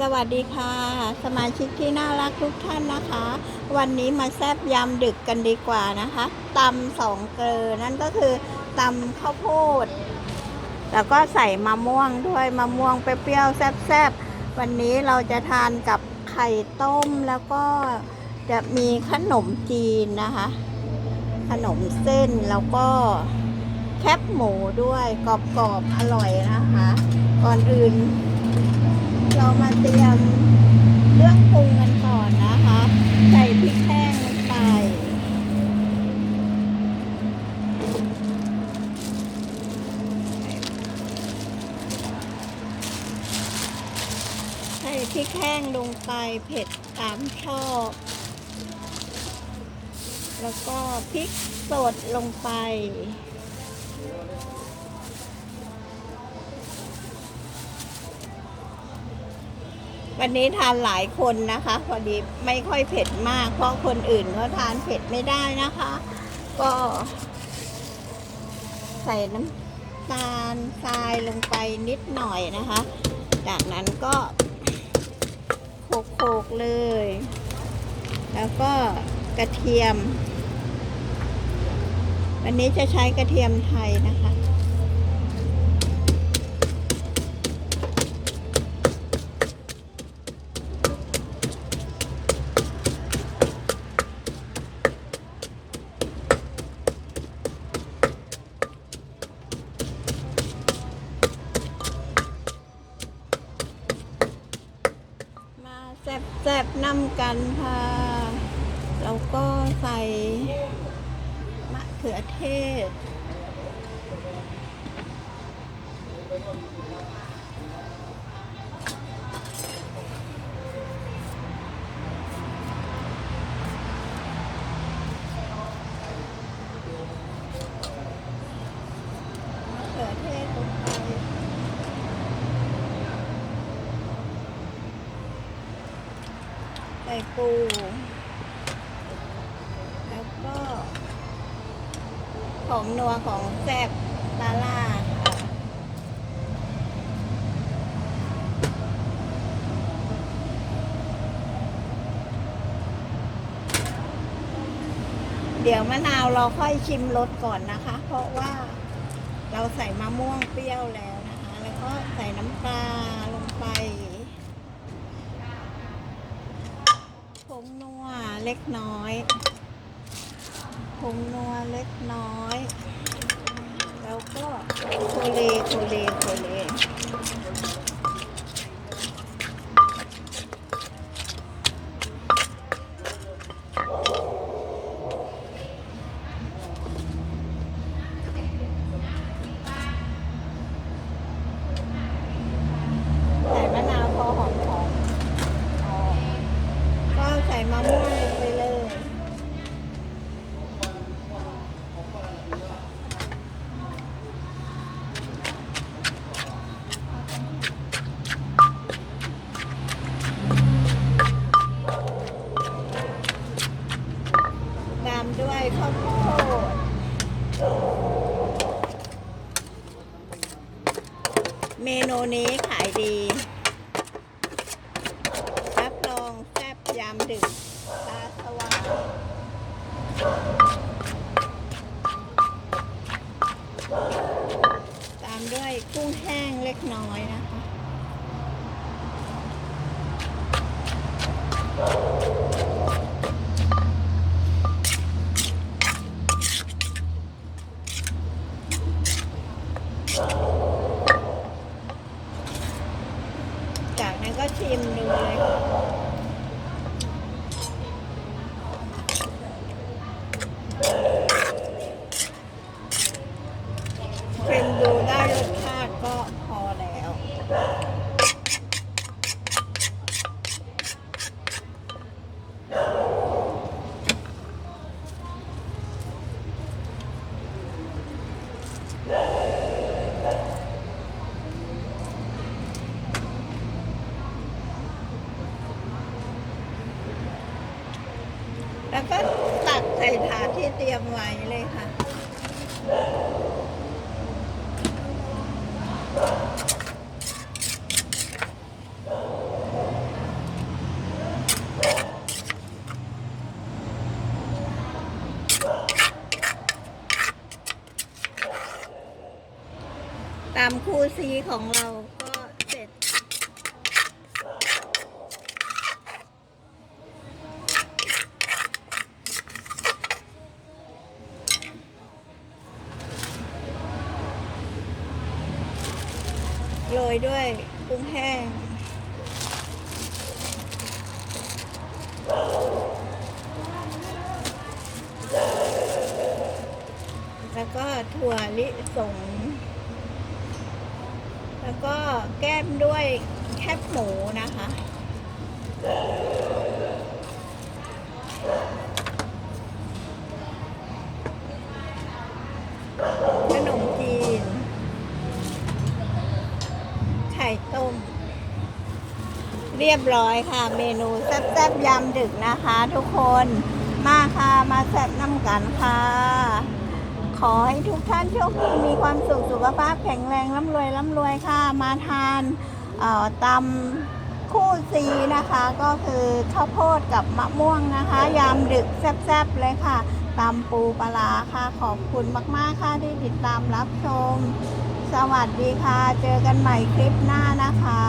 สวัสดีค่ะ สมาชิกที่น่ารักทุกท่านนะคะ วันนี้มาแซบยำดึกกันดีกว่านะคะตำสองเกลือนั่นก็คือตำข้าวโพด แล้วก็ใส่มะม่วงด้วยมะม่วงเปรี้ยวๆแซบๆวันนี้เราจะทานกับไข่ต้มแล้วก็จะมีขนมจีนนะคะ ขนมเส้นแล้วก็แคบหมูด้วยกรอบๆอร่อยนะคะ ก่อนอื่น เรามาเตรียมเรื่องปรุงกันก่อนนะคะ ใส่พริกแห้งลงไป ใส่พริกแห้งลงไปเผ็ดตามชอบ แล้วก็พริกสดลงไป วันนี้ทานหลายคนนะคะ พอดีไม่ค่อยเผ็ดมาก เพราะคนอื่นเขาทานเผ็ดไม่ได้นะคะ ก็ ใส่น้ำตาลทรายลงไปนิดหน่อยนะคะ จากนั้นก็โขกๆเลย แล้วก็กระเทียม วันนี้จะใช้กระเทียมไทยนะคะ น้ำกันค่ะ แล้วก็ใส่มะเขือเทศมะเขือเทศลงไป ใส่ปู แล้วก็ของนัวของแซ่บปลาล่าเดี๋ยวมะนาวเราค่อยชิมรสก่อนนะคะ เพราะว่าเราใส่มะม่วงเปรี้ยวแล้วนะคะ แล้วก็ใส่น้ำปลาลงไป ผ งนัวเล็กน้อยผงนัวเล็กน้อย แล้วก็โคเลโคเลโคเล เมนูนี้ขายดี รับรองแซ่บยามดึกตาสว่างตามด้วยกุ้งแห้งเล็กน้อยนะคะ ก็ตักใส่ถาดที่เตรียมไว้เลยค่ะ ตามคู่ซีของเราก็ ยด้วยกุ้งแห้ง แล้วก็ถั่วลิสง แล้วก็แก้มด้วยแคบหมูนะคะ เรียบร้อยค่ะ เมนูแซ่บๆยำดึกนะคะ ทุกคนมาค่ะมาแซ่บน้ำกันค่ะ ขอให้ทุกท่านโชคดีมีความสุขสุขภาพแข็งแรงร่ำรวยร่ำรวยค่ะ มาทานเอ่อตำคู่ซีนะคะ ก็คือข้าวโพดกับมะม่วงนะคะ ยามดึกแซ่บๆเลยค่ะตำปูปลาร้าค่ะขอบคุณมากๆค่ะที่ติดตามรับชม สวัสดีค่ะ เจอกันใหม่คลิปหน้านะคะ